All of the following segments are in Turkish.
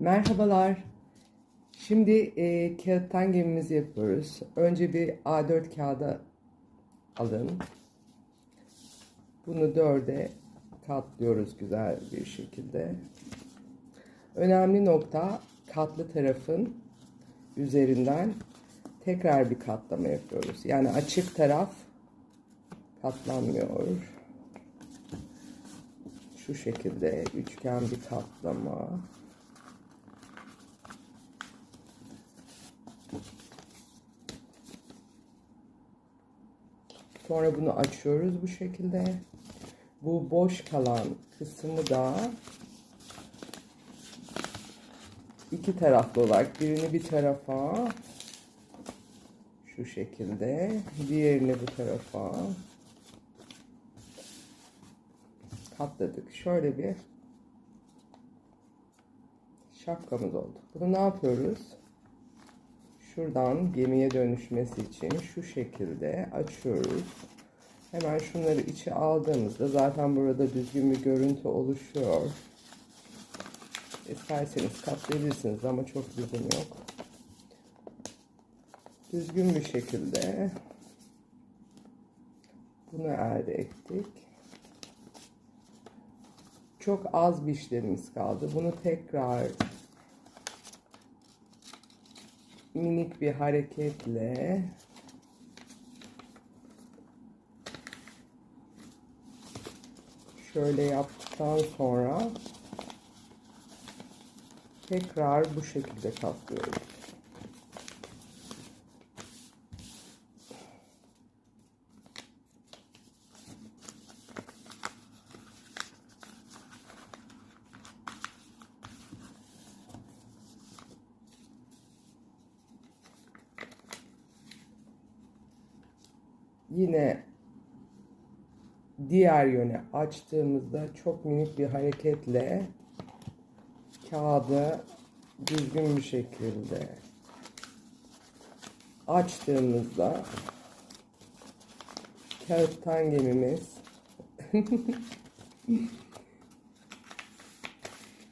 Merhabalar. Şimdi e, kağıttan gemimizi yapıyoruz. Önce bir A4 kağıda alın. Bunu dörde katlıyoruz güzel bir şekilde. Önemli nokta katlı tarafın üzerinden tekrar bir katlama yapıyoruz. Yani açık taraf katlanmıyor. Şu şekilde üçgen bir katlama. Sonra bunu açıyoruz bu şekilde. Bu boş kalan kısmı da iki taraflı olarak birini bir tarafa şu şekilde diğerini bu tarafa katladık. Şöyle bir şapkamız oldu. Bunu ne yapıyoruz? Şuradan gemiye dönüşmesi için şu şekilde açıyoruz. Hemen şunları içe aldığımızda zaten burada düzgün bir görüntü oluşuyor. İsterseniz katlayabilirsiniz ama çok düzgün yok. Düzgün bir şekilde bunu elde ettik. Çok az bir işlemimiz kaldı. Bunu tekrar minik bir hareketle şöyle yaptıktan sonra tekrar bu şekilde katlıyoruz. Yine diğer yöne açtığımızda çok minik bir hareketle kağıdı düzgün bir şekilde açtığımızda kağıttan gemimiz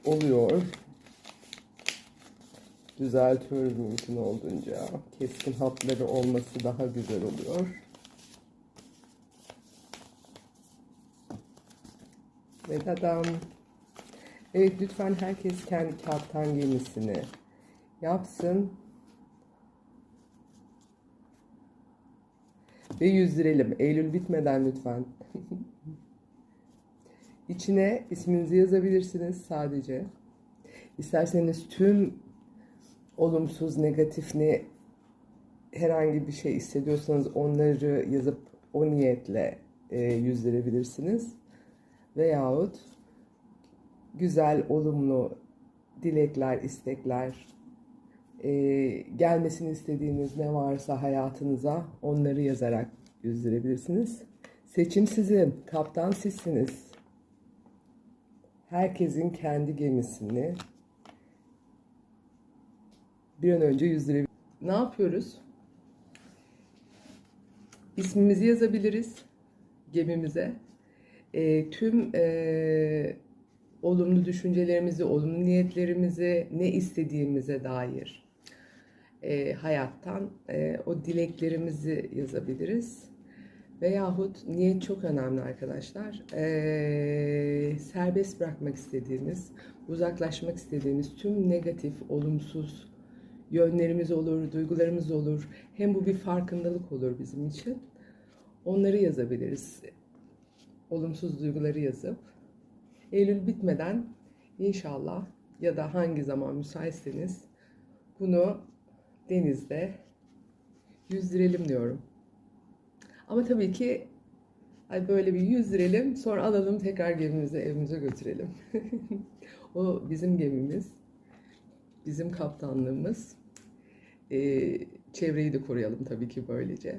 oluyor. Düzeltiyoruz mümkün olduğunca. Keskin hatları olması daha güzel oluyor. Ve dadam. Evet lütfen herkes kendi kağıttan gemisini yapsın. Ve yüzdürelim. Eylül bitmeden lütfen. İçine isminizi yazabilirsiniz sadece. İsterseniz tüm olumsuz, negatif ne herhangi bir şey hissediyorsanız onları yazıp o niyetle e, yüzdürebilirsiniz veyahut güzel, olumlu dilekler, istekler, e, gelmesini istediğiniz ne varsa hayatınıza onları yazarak yüzdürebilirsiniz. Seçim sizin, kaptan sizsiniz. Herkesin kendi gemisini bir an önce yüzdürebilirsiniz. Ne yapıyoruz? İsmimizi yazabiliriz gemimize e, tüm e, olumlu düşüncelerimizi, olumlu niyetlerimizi, ne istediğimize dair e, hayattan e, o dileklerimizi yazabiliriz. Veyahut niyet çok önemli arkadaşlar. E, serbest bırakmak istediğimiz, uzaklaşmak istediğimiz tüm negatif, olumsuz yönlerimiz olur, duygularımız olur. Hem bu bir farkındalık olur bizim için. Onları yazabiliriz olumsuz duyguları yazıp Eylül bitmeden inşallah ya da hangi zaman müsaitseniz bunu denizde yüzdürelim diyorum. Ama tabii ki böyle bir yüzdürelim sonra alalım tekrar gemimize evimize götürelim. o bizim gemimiz, bizim kaptanlığımız. Ee, çevreyi de koruyalım tabii ki böylece.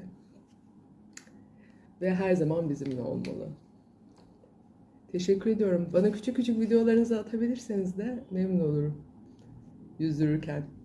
Ve her zaman bizimle olmalı. Teşekkür ediyorum. Bana küçük küçük videolarınızı atabilirseniz de memnun olurum. Yüzdürürken.